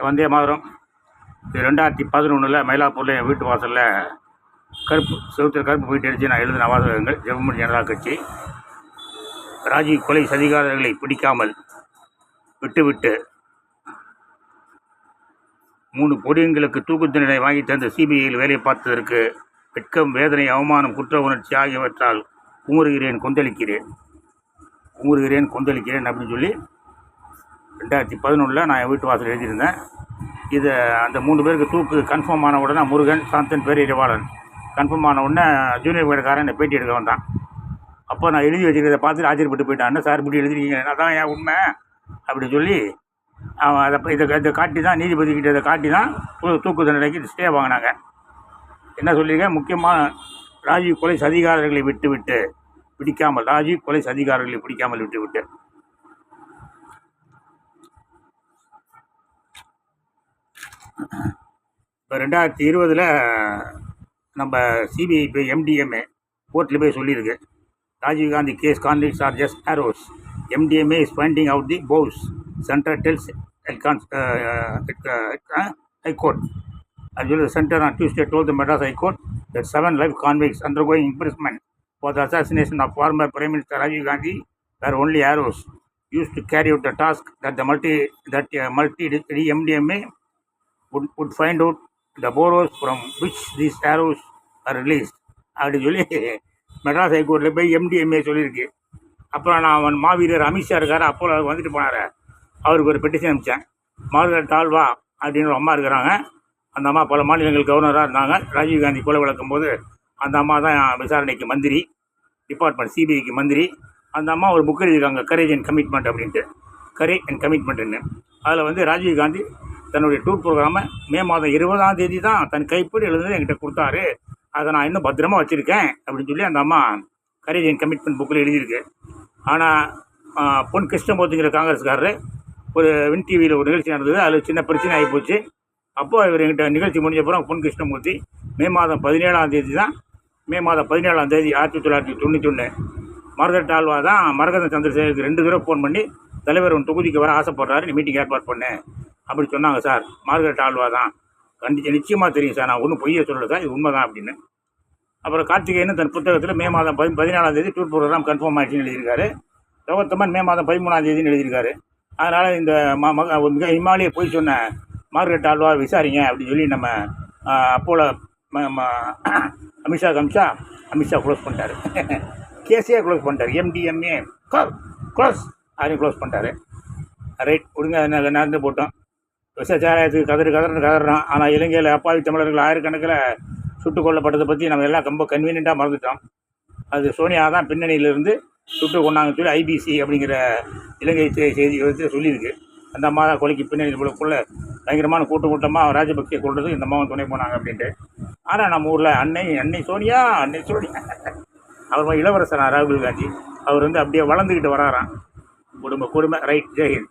வந்தே மாதிரம். இது ரெண்டாயிரத்தி பதினொன்றில் மயிலாப்பூரில் என் வீட்டு வாசலில் கருப்பு செவத்தில் கருப்பு போயிட்டு அடித்து நான் எழுதின வாசகங்கள் ஜெவமணி ஜனதா கட்சி. ராஜீவ் கொலை சதிகாரர்களை பிடிக்காமல் விட்டுவிட்டு மூணு பொடியங்களுக்கு தூக்கு தண்டனை வாங்கி தந்த சிபிஐயில் வேலை பார்த்ததற்கு வெட்கம் வேதனை அவமானம் குற்ற உணர்ச்சி ஆகியவற்றால் குமுறுகிறேன் கொந்தளிக்கிறேன். குமுறுகிறேன் கொந்தளிக்கிறேன் அப்படின்னு சொல்லி ரெண்டாயிரத்தி பதினொன்றில் நான் என் வீட்டு வாசல் எழுதியிருந்தேன். இது அந்த மூணு பேருக்கு தூக்கு கன்ஃபார்ம் ஆன உடனே முருகன் சாந்தன் பேரிடவாளன் கன்ஃபார்ம் ஆன உடனே ஜூனியர் வீடுக்காரன் என்னை பேட்டி எடுக்க வந்தான். அப்போ நான் எழுதி வச்சுக்கிறத பார்த்துட்டு ஆச்சரியப்பட்டு போயிட்டான். சார் இப்படி எழுதிருக்கீங்க அதான் என் உண்மை? அப்படின்னு சொல்லி அவன் அதை இதை இதை காட்டி தான் நீதிபதி கிட்ட இதை காட்டி தான் தூக்கு தண்டனைக்கு ஸ்டே வாங்கினாங்க. என்ன சொல்லியிருக்கேன்? முக்கியமாக ராஜீவ் கொலை சதிகாரர்களை விட்டு விட்டு பிடிக்காமல் ராஜீவ் கொலை சதிகாரர்களை பிடிக்காமல் விட்டு விட்டு இப்போ ரெண்டாயிரத்தி இருபதில் நம்ம சிபிஐ போய் எம்டிஎம்ஏ கோர்ட்டில் போய் சொல்லியிருக்கு Rajiv Gandhi case convicts are just arrows MDMA is finding out the boss center tells high court Actually, the center on Tuesday told the Madras High Court that seven life convicts undergoing imprisonment for the assassination of former Prime Minister Rajiv Gandhi were only arrows used to carry out the task that the multi that uh, multi MDMA would, would find out the boroughs from which these arrows are released. அப்படின்னு சொல்லி மெட்ராஸ் ஹைகோர்ட்டில் போய் MDMA சொல்லியிருக்கு. அப்புறம் நான் அவன் மாவீரர் அமித்ஷா இருக்கார் அப்போ வந்துட்டு போனார். அவருக்கு ஒரு பெட்டிஷன் அனுப்பிச்சேன். மார்கரெட் தாழ்வா அப்படின்னு ஒரு அம்மா இருக்கிறாங்க. அந்த அம்மா பல மாநிலங்கள் கவர்னராக இருந்தாங்க. ராஜீவ்காந்தி கொலை வழக்கும் போது அந்த அம்மா தான் விசாரணைக்கு மந்திரி டிபார்ட்மெண்ட் சிபிஐக்கு மந்திரி. அந்த அம்மா ஒரு புக் எழுதியிருக்காங்க கரேஜ் அண்ட் கமிட்மெண்ட் அப்படின்ட்டு. கரேஜ் அண்ட் கமிட்மெண்ட்டுன்னு அதில் வந்து ராஜீவ்காந்தி தன்னுடைய டூர் ப்ரோக்ராமை மே மாதம் இருபதாம் தேதி தான் தன் கைப்படி எழுதுனது என்கிட்ட கொடுத்தாரு. அதை நான் இன்னும் பத்திரமா வச்சுருக்கேன் அப்படின்னு சொல்லி அந்த அம்மா கரேஜ் கமிட்மெண்ட் புக்கில் எழுதியிருக்கு. ஆனால் பொன் கிருஷ்ணமூர்த்திங்கிற காங்கிரஸ்காரர் ஒரு வின் டிவியில் ஒரு நிகழ்ச்சி நடந்தது. அதில் சின்ன பிரச்சனை ஆகி போச்சு. அப்போ இவர் எங்கிட்ட நிகழ்ச்சி முடிஞ்ச அப்புறம் பொன் கிருஷ்ணமூர்த்தி மே மாதம் பதினேழாம் தேதி தான் மே மாதம் பதினேழாம் தேதி ஆயிரத்தி தொள்ளாயிரத்தி தொண்ணூற்றி ஒன்று மரகட் ஆல்வா தான் மரகத சந்திரசேகருக்கு ரெண்டு தடவை ஃபோன் பண்ணி தலைவர் உன் தொகுதிக்கு வர ஆசைப்படுறாரு நீ மீட்டிங் ஏற்பாடு பண்ணேன் அப்படி சொன்னாங்க சார். மார்கரெட் ஆழ்வா தான். கண்டிச்சு நிச்சயமாக தெரியும் சார். நான் ஒன்றும் பொய்யை சொல்லலை சார். இது உண்மை தான் அப்படின்னு. அப்புறம் கார்த்திகேயன் தன் புத்தகத்தில் மே மாதம் பதி பதினாலாம் தேதி டூர் ப்ரோக்ராம் கன்ஃபார்ம் ஆயிடுச்சுன்னு எழுதியிருக்காரு. ரவத்தம்மன் மே மாதம் பதிமூணாம் தேதின்னு எழுதியிருக்காரு. அதனால் இந்த ம மக மிக இமாலய போய் சொன்ன மார்கரெட் ஆழ்வா விசாரிங்க அப்படின்னு சொல்லி நம்ம அப்போல ம- அமித்ஷா அமித்ஷா அமித்ஷா க்ளோஸ் பண்ணிட்டாரு. கேசியாக க்ளோஸ் பண்ணிட்டாரு. எம்டிஎம்ஏ க்ளோஸ் அப்படின்னு க்ளோஸ் பண்ணிட்டாரு. ரைட் கொடுங்க என்ன நடந்து போட்டோம். விசச்சாராயத்துக்கு கதறு கதறுன்னு கதறான். ஆனால் இலங்கையில் அப்பாவி தமிழர்கள் ஆயிரக்கணக்கில் சுட்டுக் கொல்லப்பட்டதை பற்றி நம்ம எல்லாம் ரொம்ப கன்வீனியண்ட்டாக மறந்துட்டோம். அது சோனியா தான் பின்னணியிலிருந்து சுட்டு கொண்டாங்கன்னு சொல்லி ஐபிசி அப்படிங்கிற இலங்கை செய்தி வந்து சொல்லியிருக்கு. அந்த அம்மா தான் கொலைக்கு பின்னணி இவ்வளோக்குள்ள பயங்கரமான கூட்டம் கூட்டமாக ராஜபக்சே கொள்றது இந்த அம்மாவும் துணை போனாங்க அப்படின்ட்டு. ஆனால் நம்ம ஊரில் அன்னை அன்னை சோனியா அன்னை சோனியா. அவர் இளவரசனா ராகுல் காந்தி. அவர் வந்து அப்படியே வளர்ந்துக்கிட்டு வராராம். குடும்ப குடும்ப ரைட் ஜெயஹிந்த்